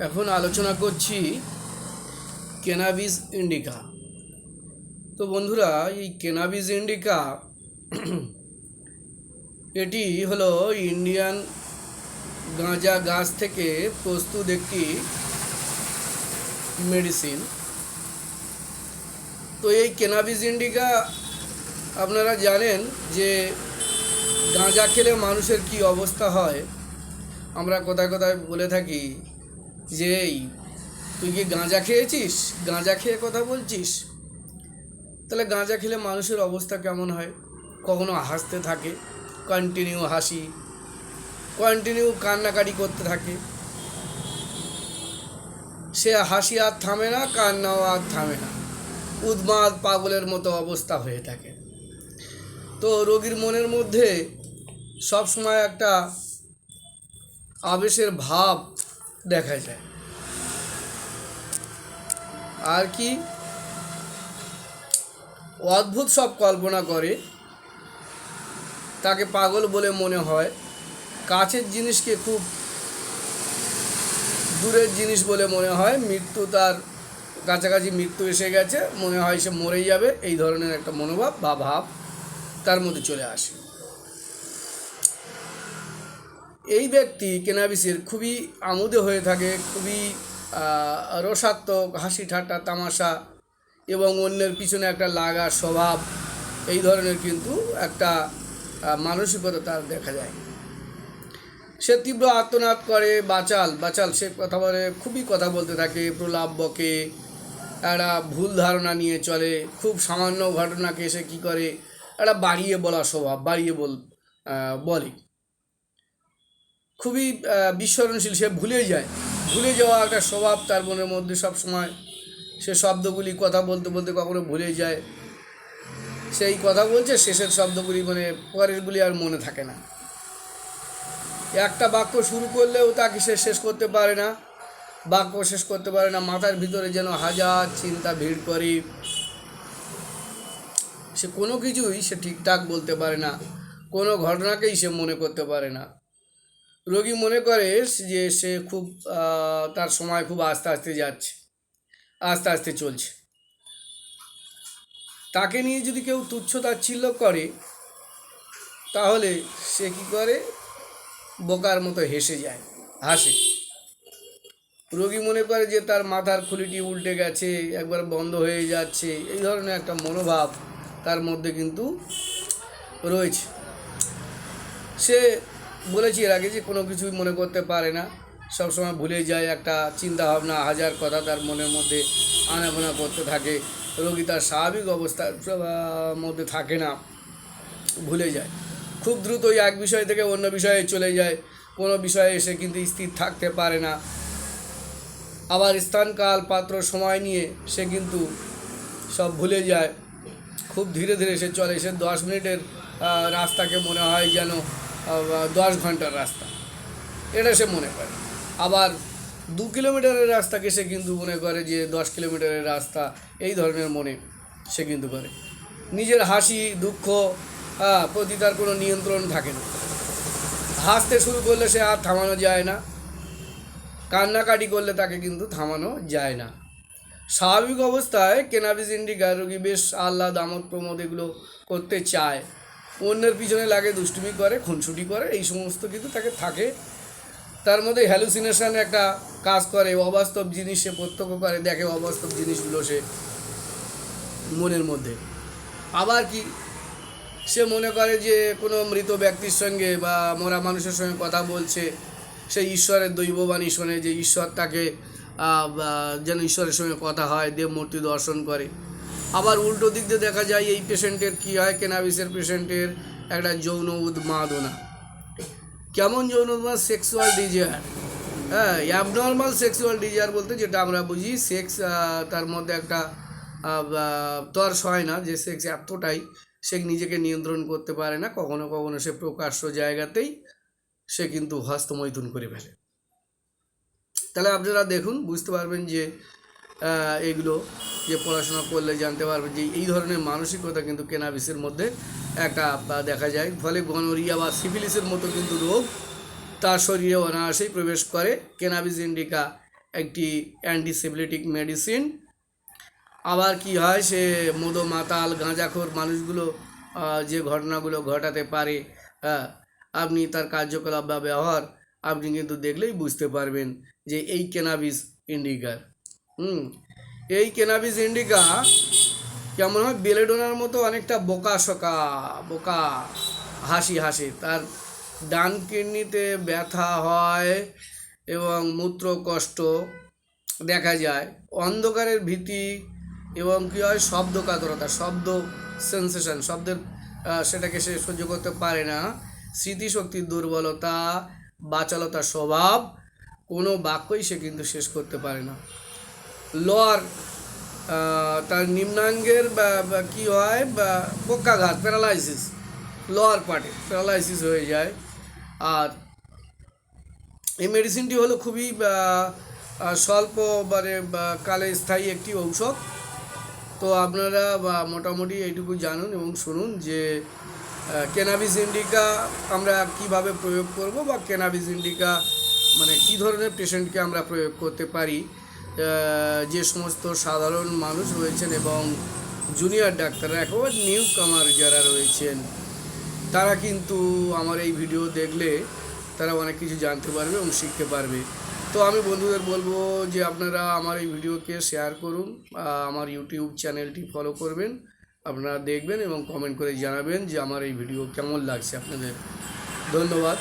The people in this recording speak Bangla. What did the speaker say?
এখন আলোচনা করছি কেনাবিস ইন্ডিকা তো বন্ধুরা, এই কেনাবিস ইন্ডিকা এটি হলো ইন্ডিয়ান গাঁজা গাছ থেকে প্রস্তুত একটি মেডিসিন তো এই কেনাবিস ইন্ডিকা আপনারা জানেন যে গাঁজা খেলে মানুষের কি অবস্থা হয়? আমরা কোথায় কোথায় বলে থাকি যে এই, তুই কি গাঁজা খেয়েছিস? গাঁজা খেয়ে কথা বলছিস? তাহলে গাঁজা খেলে মানুষের অবস্থা কেমন হয়? কখনো হাসতে থাকে কন্টিনিউ হাসি কন্টিনিউ কান্নাকাটি করতে থাকে। সে হাসি আর থামে না, কান্নাও আর থামে না। উদ্মাদ পাগলের মতো অবস্থা হয়ে থাকে। তো রোগীর মনের মধ্যে সব সময় একটা আবেশের ভাব দেখা যায়। আর কি? অদ্ভুত সব কল্পনা করে। তাকে পাগল বলে মনে হয়। কাছের জিনিসকে খুব দূরের জিনিস বলে মনে হয়। মৃত্যু তার কাছাকাছি মৃত্যু এসে গেছে। মনে হয় সে মরেই যাবে। এই ধরনের একটা মনোভাব বা ভাব তার মধ্যে চলে আসে। এই ব্যক্তি কেনাবিসের খুবই আমোদে হয়ে থাকে, খুবই রসাত্মক হাসি ঠাট্টা তামাশা এবং অন্যের পিছনে একটা লাগা স্বভাব, এই ধরনের কিন্তু একটা মানসিকতা তার দেখা যায়। সে তীব্র আত্মনাদ করে, বাচাল বাচাল, সে কথা বলে, খুবই কথা বলতে থাকে, প্রলাপ বকে, একটা ভুল ধারণা নিয়ে চলে, খুব সামান্য ঘটনাকে সে কী করে, একটা বাড়িয়ে বলা স্বভাব, বাড়িয়ে বল বলে। খুবই বিস্মরণশীল, সে ভুলে যায়। ভুলে যাওয়া একটা স্বভাব তার মনের মধ্যে সব সময় সে শব্দগুলি কথা বলতে বলতে কখনো ভুলে যায়। সেই কথা বলছে, শেষের শব্দগুলি মানে পরেরগুলি আর মনে থাকে না। একটা বাক্য শুরু করলেও তাকে সে শেষ করতে পারে না। বাক্য শেষ করতে পারে না, মাথার ভিতরে যেন হাজার চিন্তা, ভিড় করে। সে কোনো কিছুই সে ঠিকঠাক বলতে পারে না। কোনো ঘটনাকেই সে মনে করতে পারে না। রোগী মনে করে যে সে খুব তার সময় খুব আস্তে আস্তে যাচ্ছে, আস্তে আস্তে চলছে। তাকে নিয়ে যদি কেউ তুচ্ছ তাচ্ছিল্য করে, তাহলে সে কি করে? বোকার মতো হেসে যায়, হাসে। রোগী মনে করে যে তার মাথার খুলিটি উল্টে গেছে, একবার বন্ধ হয়ে যাচ্ছে, এই ধরনের একটা মনোভাব তার মধ্যে কিন্তু রয়েছে। সে বলেছি এর আগে যে কোনো কিছুই মনে করতে পারে না। সবসময় ভুলে যায় একটা চিন্তা ভাবনা হাজার কথা তার মনের মধ্যে আনাগোনা করতে থাকে। রোগী তার স্বাভাবিক অবস্থার মধ্যে থাকে না, ভুলে যায়। খুব দ্রুত ওই এক বিষয় থেকে অন্য বিষয়ে চলে যায়। কোনো বিষয়ে এসে কিন্তু স্থির থাকতে পারে না। আবার স্থান কাল পাত্র, সময় নিয়ে সে কিন্তু সব ভুলে যায়। খুব ধীরে ধীরে সে চলে। সে দশ মিনিটের রাস্তাকে মনে হয় যেন দশ ঘণ্টার রাস্তা। এটা সে মনে করে। আবার দু কিলোমিটারের রাস্তাকে সে কিন্তু মনে করে যে দশ কিলোমিটারের রাস্তা, এই ধরনের মনে সে কিন্তু করে। নিজের হাসি, দুঃখ প্রতি তার কোনো নিয়ন্ত্রণ থাকে না। হাসতে শুরু করলে সে আর থামানো যায় না। কান্নাকাটি করলে তাকে কিন্তু থামানো যায় না। স্বাভাবিক অবস্থায় কেনাবিস ইন্ডিকা রোগী বেশ আহ্লাদ আমোদ প্রমোদ এগুলো করতে চায়। অন্যের পিছনে লাগে, দুষ্টুমি করে, খুনসুটি করে, এই সমস্ত কিন্তু তাকে থাকে। তার মধ্যে হ্যালুসিনেশন একটা কাজ করে, অবাস্তব জিনিস সে প্রত্যক্ষ করে, দেখে অবাস্তব জিনিসগুলো সে মনের মধ্যে। আবার কি, সে মনে করে যে কোনো মৃত ব্যক্তির সঙ্গে বা মরা মানুষের সঙ্গে কথা বলছে, সে ঈশ্বরের দৈববাণী শোনে যে ঈশ্বর তাকে যেন ঈশ্বরের সঙ্গে কথা হয় দেবমূর্তি দর্শন করে। আবার উল্টো দিক দিয়ে দেখা যায় এই পেশেন্টের কী হয়, কেনাবিসের পেশেন্টের একটা যৌন উন্মাদনা কেমন যৌন উন্মাদ সেক্সুয়াল ডিজায়ার হ্যাঁ অ্যাবনর্মাল সেক্সুয়াল ডিজায়ার বলতে যেটা আমরা বুঝি সেক্স তার মধ্যে একটা তর্স হয় না যে সেক্স এতটাই সে নিজেকে নিয়ন্ত্রণ করতে পারে না, কখনো কখনো সে প্রকাশ্য জায়গাতেই সে কিন্তু হস্তমৈথুন করে ফেলে। তাহলে আপনারা দেখুন, বুঝতে পারবেন যে এগুলো যে পড়াশোনা করলে জানতে পারবে যে এই ধরনের মানসিকতা কিন্তু কেনাবিসের মধ্যে একটা দেখা যায়। ফলে গনোরিয়া বা সিফিলিসের মতো কিন্তু রোগ তার শরীরে অনায়াসেই প্রবেশ করে। কেনাবিস ইন্ডিকা একটি অ্যান্টিসেপলেটিক মেডিসিন আবার কি হয়, সে মদো, মাতাল, গাঁজাখোর মানুষগুলো যে ঘটনাগুলো ঘটাতে পারে আপনি তার কার্যকলাপ বা ব্যবহার আপনি কিন্তু দেখলেই বুঝতে পারবেন যে এই কেনাবিস ইন্ডিকার হুম এই কেনাবিস ইন্ডিকা কেমন হয়? বেলেডোনার মতো অনেকটা বোকা শোকা, বোকা, হাসি হাসি। তার ডান কিডনিতে ব্যথা হয় এবং মূত্র কষ্ট দেখা যায়। অন্ধকারের ভীতি এবং কী হয়? শব্দ কাতরতা শব্দ সেন্সেশন শব্দের সেটাকে সে সহ্য করতে পারে না। স্মৃতিশক্তির দুর্বলতা, বাচালতার স্বভাব, কোনো বাক্যই সে কিন্তু শেষ করতে পারে না। লোয়ার তার নিম্নাঙ্গের বা কি হয়, বা পক্ষাঘাত প্যারালাইসিস লোয়ার পার্টে প্যারালাইসিস হয়ে যায়। আর এই মেডিসিনটি হলো খুবই স্বল্প মানে কালে স্থায়ী একটি ঔষধ। তো আপনারা মোটামুটি এইটুকু জানুন এবং শুনুন যে কেনাবিস ইন্ডিকা আমরা কীভাবে প্রয়োগ করব বা কেনাবিস ইন্ডিকা মানে কি ধরনের পেশেন্টকে আমরা প্রয়োগ করতে পারি। যে সমস্ত সাধারণ মানুষ রয়েছেন এবং জুনিয়র ডাক্তাররা, একেবারে নিউ কামার যারা রয়েছেন, তারা কিন্তু আমার এই ভিডিও দেখলে তারা অনেক কিছু জানতে পারবে এবং শিখতে পারবে। তো আমি বন্ধুদের বলব যে আপনারা আমার এই ভিডিওকে শেয়ার করুন আমার ইউটিউব চ্যানেলটি ফলো করবেন, আপনারা দেখবেন এবং কমেন্ট করে জানাবেন যে আমার এই ভিডিও কেমন লাগছে আপনাদের। ধন্যবাদ।